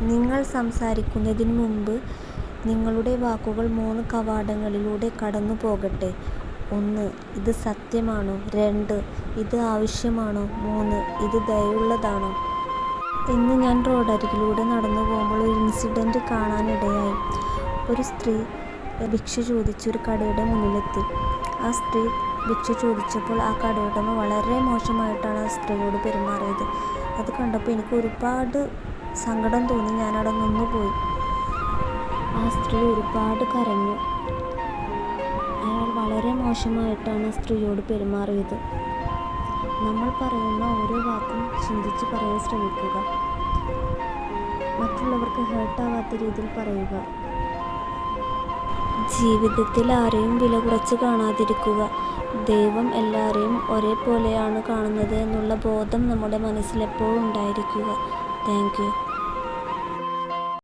നിങ്ങൾ സംസാരിക്കുന്നതിന് മുമ്പ് നിങ്ങളുടെ വാക്കുകൾ മൂന്ന് കവാടങ്ങളിലൂടെ കടന്നുപോകട്ടെ. ഒന്ന്. ഇത് സത്യമാണോ. രണ്ട്. ഇത് ആവശ്യമാണോ. മൂന്ന്. ഇത് ദയയുള്ളതാണോ. ഇന്ന് ഞാൻ റോഡരികിലൂടെ നടന്നു പോകുമ്പോൾ ഒരു ഇൻസിഡന്റ് കാണാനിടയായി. ഒരു സ്ത്രീ ഭിക്ഷ ചോദിച്ചൊരു കടയുടെ മുന്നിലെത്തി. ആ സ്ത്രീ ഭിക്ഷ ചോദിച്ചപ്പോൾ ആ കടയുടമ വളരെ മോശമായിട്ടാണ് ആ സ്ത്രീയോട് പെരുമാറിയത്. അത് കണ്ടപ്പോൾ എനിക്ക് ഒരുപാട് സങ്കടം തോന്നി. ഞാനവിടെ നിന്നുപോയി. ആ സ്ത്രീ ഒരുപാട് കരഞ്ഞു. അയാൾ വളരെ മോശമായിട്ടാണ് സ്ത്രീയോട് പെരുമാറിയത്. നമ്മൾ പറയുന്ന ഓരോ വാക്കും ചിന്തിച്ച് പറയാൻ ശ്രമിക്കുക. മറ്റുള്ളവർക്ക് ഹേർട്ടാവാത്ത രീതിയിൽ പറയുക. ജീവിതത്തിൽ ആരെയും വില കുറച്ച് കാണാതിരിക്കുക. ദൈവം എല്ലാവരെയും ഒരേപോലെയാണ് കാണുന്നത് എന്നുള്ള ബോധം നമ്മുടെ മനസ്സിലെപ്പോഴും ഉണ്ടായിരിക്കുക. Thank you.